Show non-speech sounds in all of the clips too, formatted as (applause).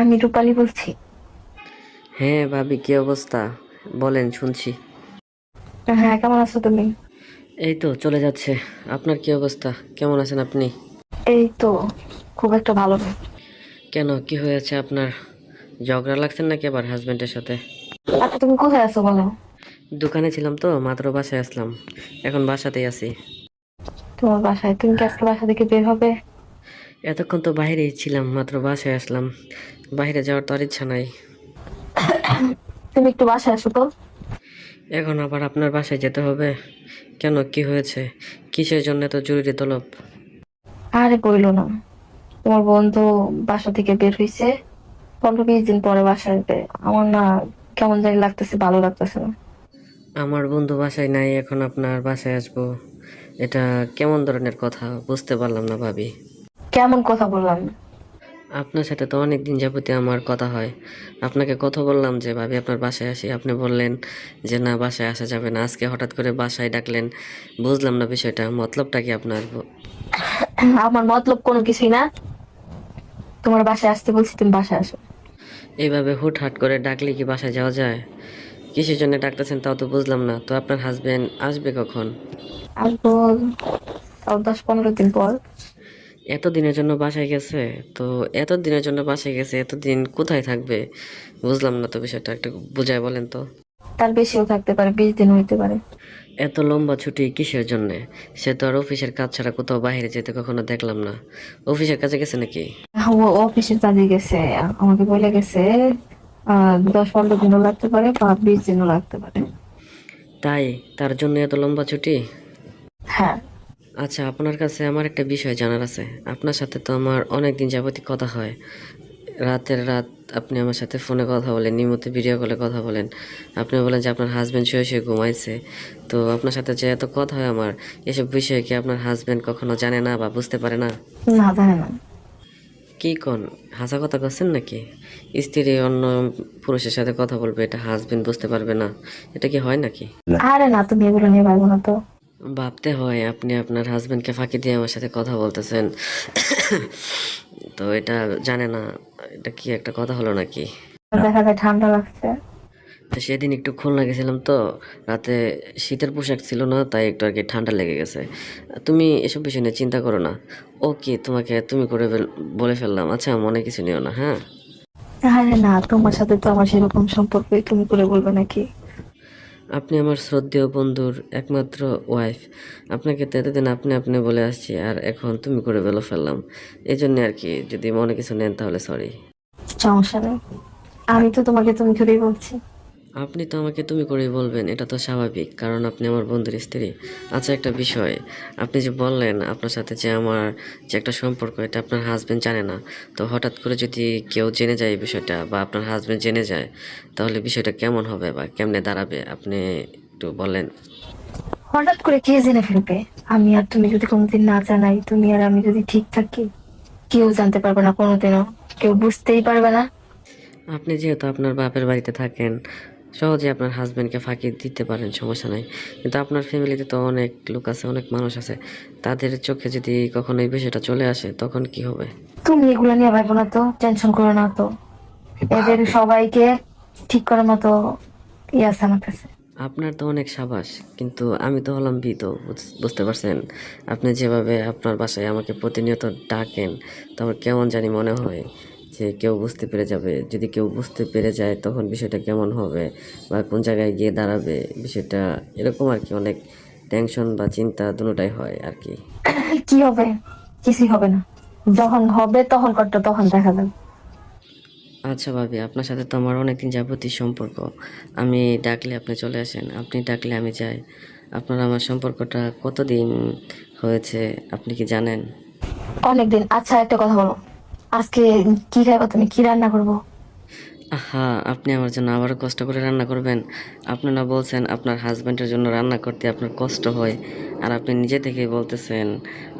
আমি রূপালী বলছি। হ্যাঁ ভাবি কি অবস্থা? বলেন শুনছি। হ্যাঁ কেমন আছো তুমি? এই তো চলে যাচ্ছে। আপনার কি অবস্থা? কেমন আছেন আপনি? এই তো খুব একটা ভালো নেই। কেন কি হয়েছে আপনার? ঝগড়া লাগছেন নাকি আবার হাজবেন্ডের সাথে? আচ্ছা তুমি কোথায় আছো বলো? দোকানে ছিলাম তো মাত্র বাসায় আসলাম। এখন বাসাতেই আছি। তোমার বাসায়? তুমি কি আজকে বাসা থেকে বের হবে? এতক্ষণ তো বাইরেই ছিলাম মাত্র বাসায় আসলাম। বাইরে যাওয়ার তো আর ইচ্ছা নাই। তুমি একটু বাসায় আসো তো। এখন আবার আপনার বাসায় যেতে হবে। কেন কি হয়েছে? কিসের জন্য এত জরুরি তলব? আরে বইলো না। তোমার বন্ধু বাসা থেকে বের হয়েছে পনেরো বিশ দিন পরে বাসায় আসবে। আমার না কেমন জানি লাগতেছে ভালো লাগতেছে না। আমার বন্ধু বাসায় নাই এখন আপনার বাসায় আসব। এটা কেমন ধরনের কথা? বুঝতে পারলাম না ভাবি। কেমন কথা বললাম? আপনার সাথে তো অনেক দিন যাবতীয় আমার কথা হয়। আপনাকে কথা বললাম যে ভাবি আপনার বাসায় আসি। আপনি বললেন যে না বাসায় আসা যাবে না। আজকে হঠাৎ করে বাসায় ডাকলেন। বুঝলাম না বিষয়টা। মতলবটা কি আপনার? আমার মতলব কোনো কিছুই না। তোমার বাসায় আসতে বলছি তুমি বাসায় আসো। এইভাবে হুট হাট করে ডাকলে কি বাসায় যাওয়া যায়? কিসের জন্য ডাকতেছেন তাও তো বুঝলাম না। তো আপনার হাজবেন্ড আসবে কখন? আসব তাও দশ পনেরো দিন পর। এত দিনের জন্য বাসায় গেছে? তো এত দিনের জন্য বাসায় গেছে এতদিন কোথায় থাকবে? বুঝলাম না তো বিষয়টা একটু বুঝায় বলেন তো। তার বেশিও থাকতে পারে বিশ দিন হইতে পারে। এত লম্বা ছুটি কিসের জন্যে? সে তো আর অফিসের কাজ ছাড়া কোথাও বাইরে যেতে কখনো দেখলাম না। অফিসের কাজে গেছে নাকি? ও অফিসের কাজে গেছে। আমাকে বলে গেছে দশ পনেরো দিনও লাগতে পারে বা বিশ দিনও লাগতে পারে। তাই? তার জন্য এত লম্বা ছুটি? হ্যাঁ। আচ্ছা আপনার কাছে আমার একটা বিষয় জানার আছে। আপনার সাথে তো আমার অনেক দিন যাবতীয় কথা হয়। রাতের রাত আপনি আমার সাথে ফোনে কথা বলেন নিয়মিত ভিডিও কলে কথা বলেন। আপনি বলেন যে আপনার হাজব্যান্ড শুয়ে শুয়ে ঘুমাইছে। তো আপনার সাথে যে এত কথা হয় আমার এসব বিষয়ে কি আপনার হাজব্যান্ড কখনো জানে না বা বুঝতে পারে না? না জানে না। কি কোন হাসা কথা করছেন নাকি? স্ত্রী অন্য পুরুষের সাথে কথা বলবে এটা হাজবেন্ড বুঝতে পারবে না। এটা কি হয় নাকি? আরে না তুমি এগুলো নিয়ে পারব না তো। ভাবতে হয় আপনি আপনার হাজবেন্ডকে ফাঁকি দিয়ে আমার সাথে কথা বলতেছেন। তো এটা জানে না এটা কি একটা কথা হলো নাকি? দেখা যায় ঠান্ডা লাগছে। তো সেদিন একটু খুলনা গেছিলাম তো রাতে শীতের পোশাক ছিল না তাই একটু আর কি ঠান্ডা লেগে গেছে। তুমি এসব বিষয় নিয়ে চিন্তা করো না। ওকে তোমাকে তুমি করে বলে ফেললাম। আচ্ছা মনে কিছু নিও না হ্যাঁ? আরে না তোমার সাথে তো আমার সেরকম সম্পর্ক তুমি করে বলবে নাকি? আপনি আমার শ্রদ্ধেয় বন্ধুর একমাত্র ওয়াইফ আপনাকে তো এতদিন আপনি আপনি বলে আসছি, আর এখন তুমি করে বেলো ফেললাম। এই জন্য আর কি, যদি মনে কিছু নেন তাহলে সরি সমস্যা নেই। আমি তো তোমাকে তুমি করেই বলছি। আপনি তো আমাকে তুমি করেই বলবেন এটা তো স্বাভাবিক কারণ আপনি আমার বন্ধুর স্ত্রী। আচ্ছা একটা বিষয় আপনি যে বললেন আপনার সাথে যে আমার যে একটা সম্পর্ক এটা আপনার হাজবেন্ড জানে না তো হঠাৎ করে যদি কেউ জেনে যায় এই বিষয়টা বা আপনার হাজবেন্ড জেনে যায় তাহলে বিষয়টা কেমন হবে বা কেমনে দাঁড়াবে? আপনি একটু বলেন। হঠাৎ করে কে জেনে ফেলবে? আমি আর তুমি যদি কোনোদিন না জানাই তুমি আর আমি যদি ঠিক থাকি কেউ জানতে পারবে না কোনোদিনও। কেউ বুঝতেই পারবে না। আপনি যেহেতু আপনার বাপের বাড়িতে থাকেন সহজে আপনার হাজবেন্ডকে ফাঁকি দিতে পারেন সমস্যা নাই। কিন্তু আপনার ফ্যামিলিতে তো অনেক লোক আছে অনেক মানুষ আছে। তাদের চোখে যদি কখনো এই বিষয়টা চলে আসে তখন কি হবে? তুমি এগুলো নিয়ে ভাবো না তো টেনশন করো না তো। এদের সবাইকে ঠিক করার মতো ইয়ে আছে আমার কাছে। আপনার তো অনেক সাবাস কিন্তু আমি তো হলাম ভীত বুঝতে পারছেন? আপনি যেভাবে আপনার বাসায় আমাকে প্রতিনিয়ত ডাকেন তো আমার কেমন জানি মনে হয়। যে কেউ বুঝতে পেরে যাবে। যদি কেউ বুঝতে পেরে যায় তখন বিষয়টা কেমন হবে বা কোন জায়গায় গিয়ে দাঁড়াবে বিষয়টা এরকম আর কি অনেক টেনশন বা চিন্তা দুটোটাই হয় আর কি। (coughs) কি হবে? কিছুই হবে না। যখন হবে তখন করতে তখন দেখা যাবে। আচ্ছা ভাবি আপনার সাথে তো আমার অনেকদিন যাবতীয় সম্পর্ক। আমি ডাকলে আপনি চলে আসেন আপনি ডাকলে আমি যাই। আপনার আমার সম্পর্কটা কতদিন হয়েছে আপনি কি জানেন? অনেকদিন। আচ্ছা একটা কথা বলো। আজকে কি খাইবো তুমি কি রান্না করব? আহা আপনি আমার জন্য আবারও কষ্ট করে রান্না করবেন। আপনারা বলছেন আপনার হাজব্যান্ডের জন্য রান্না করতে আপনার কষ্ট হয় আর আপনি নিজে থেকেই বলতেছেন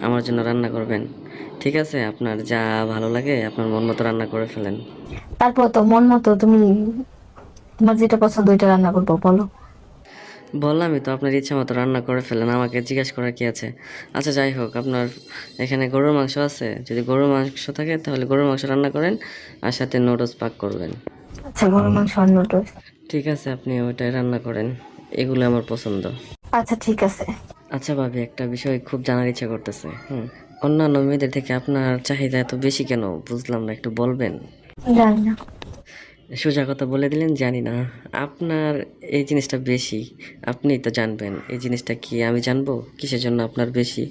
আমার জন্য রান্না করবেন। ঠিক আছে আপনার যা ভালো লাগে আপনার মন মতো রান্না করে ফেলেন। তারপর তো মন মতো তুমি তোমার যেটা পছন্দ ওইটা রান্না করব বলো। বললামই তো আপনার ইচ্ছা মতো রান্না করে ফেলেন আমাকে জিজ্ঞেস করার কি আছে? আচ্ছা যাই হোক আপনার এখানে গরুর মাংস আছে যদি গরুর মাংস থাকে তাহলে গরুর মাংস রান্না করেন আর সাথে নুডলস পাক করবেন। আচ্ছা গরু মাংস আর নুডলস ঠিক আছে আপনি ওইটাই রান্না করেন এগুলো আমার পছন্দ। আচ্ছা ঠিক আছে। আচ্ছা ভাবি একটা বিষয় খুব জানার ইচ্ছা করতেছে হুম? অন্যান্য মেয়েদের থেকে আপনার চাহিদা এত বেশি কেন? বুঝলাম না একটু বলবেন। জানি না। সোজা কথা বলে দিলেন জানি না। আপনার এই জিনিসটা বেশি। আপনি তো জানবেন এই জিনিসটা কি আমি জানব? কিসের জন্য আপনার বেশি?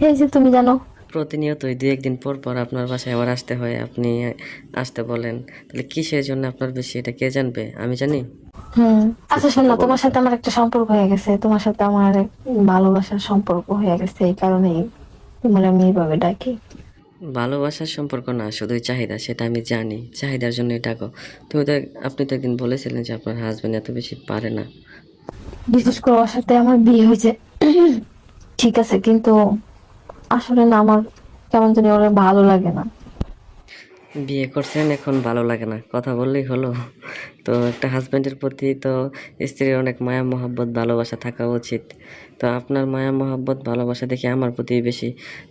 এই যে তুমি জানো। প্রতিনিয়তই দু একদিন পর পর আপনার বাসায় আমার আসতে হয় আপনি আসতে বলেন। তাহলে কিসের জন্য আপনার বেশি এটা কে জানবে? আমি জানি। হুম আচ্ছা শোন না তোমার সাথে আমার একটা সম্পর্ক হয়ে গেছে। তোমার সাথে আমার এক ভালোবাসার সম্পর্ক হয়ে গেছে এই কারণেই তোমার আমি এইভাবে ডাকি। ভালোবাসার সম্পর্ক না, শুধুই চাহিদা, সেটা আমি জানি। চাহিদার জন্য এটা ডাকো। তুমি তো আপনি তো একদিন বলেছিলেন যে আপনার হাজবেন্ড এত বেশি পারে না। বিশেষ করে ওর সাথে আমার বিয়ে হয়েছে। ঠিক আছে, কিন্তু আসলে না, আমার কেমন জানি ওর ভালো লাগে না। বিয়ে করছেন, এখন ভালো লাগে না। কথা বললেই হলো। তো একটা হাজব্যান্ডের প্রতি তো স্ত্রীর অনেক মায়া, মহাব্বত, ভালোবাসা থাকা উচিত। তো আপনার মায়া, মহাব্বত, ভালোবাসা দেখে আমার প্রতি বেশি।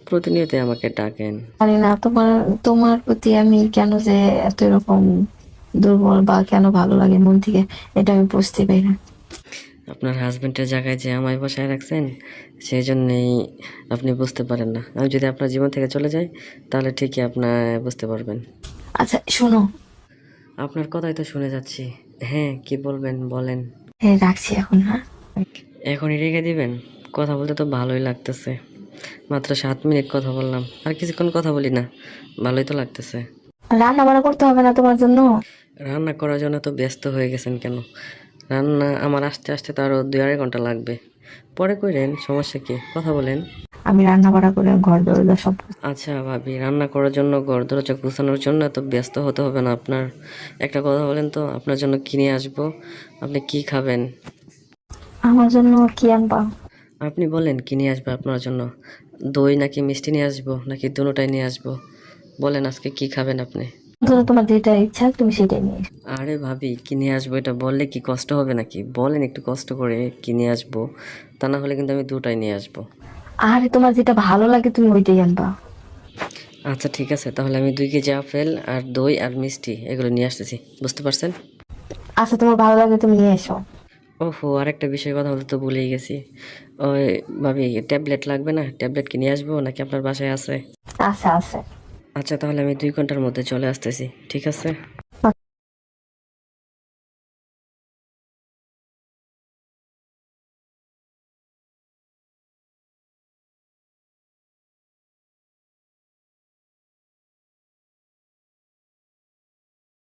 প্রতিনিয়ত আমাকে ডাকেন। জানি না, তোমার তোমার প্রতি আমি কেন যে এত এরকম দুর্বল বা কেন ভালো লাগে মন থেকে, এটা আমি বুঝতে পারি না। আপনার হাজবেন্ডের জায়গায় যে আমায় বসায় রাখছেন সেই জন্যেই আপনি বুঝতে পারেন না। আমি যদি আপনার জীবন থেকে চলে যাই তাহলে ঠিকই আপনার বুঝতে পারবেন। আচ্ছা শোনো। আপনার কথাই তো শুনে যাচ্ছি। হ্যাঁ কি বলবেন বলেন। হ্যাঁ রাখছি এখন হ্যাঁ। এখনই রেখে দিবেন? কথা বলতে তো ভালোই লাগতেছে। মাত্র সাত মিনিট কথা বললাম। আর কিছুক্ষণ কথা বলি না ভালোই তো লাগতেছে। রান্না বান্না করতে হবে না তোমার জন্য? রান্না করার জন্য তো ব্যস্ত হয়ে গেছেন কেন? রান্না আমার আসতে আসতে তো আরও দুই আড়াই ঘণ্টা লাগবে। পরে কইরেন সমস্যা কি? কথা বলেন। আমি রান্না বান্না করে ঘর দরজা সব আচ্ছা ভাবি রান্না করার জন্য ঘর দরজা গুছানোর জন্য এত ব্যস্ত হতে হবে না আপনার। একটা কথা বলেন তো আপনার জন্য কিনে আসব? আপনি কি খাবেন? আমার জন্য কি আনবা? আপনি বলেন কি নিয়ে আসবে আপনার জন্য? দই নাকি মিষ্টি নিয়ে আসব নাকি দুটোটাই নিয়ে আসব? বলেন আজকে কি খাবেন আপনি? তোমার যেটা ইচ্ছা তুমি সেটাই নিয়ে এসো। আরে ভাবি কি নিয়ে আসব এটা? বললে কি কষ্ট হবে নাকি? বলেন একটু কষ্ট করে কি নিয়ে আসব। তা না হলে কিন্তু আমি দুটাই নিয়ে আসব। আরে তোমার যেটা ভালো লাগে তুমি ওইটাই আনবা। আচ্ছা ঠিক আছে। তাহলে আমি দুই কেজি আপেল আর দই আর মিষ্টি এগুলো নিয়ে আসতেছি। বুঝতে পারছেন? আচ্ছা তোমার ভালো লাগে তুমি নিয়ে এসো। ওহো আরেকটা বিষয় কথা বলতে তো ভুলেই গেছি। ওই ভাবি ট্যাবলেট লাগবে না? ট্যাবলেট কি নিয়ে আসব নাকি আপনার বাসায় আছে? আচ্ছা আছে। আচ্ছা তাহলে আমি দুই ঘণ্টার মধ্যে চলে আসতেছি ঠিক আছে?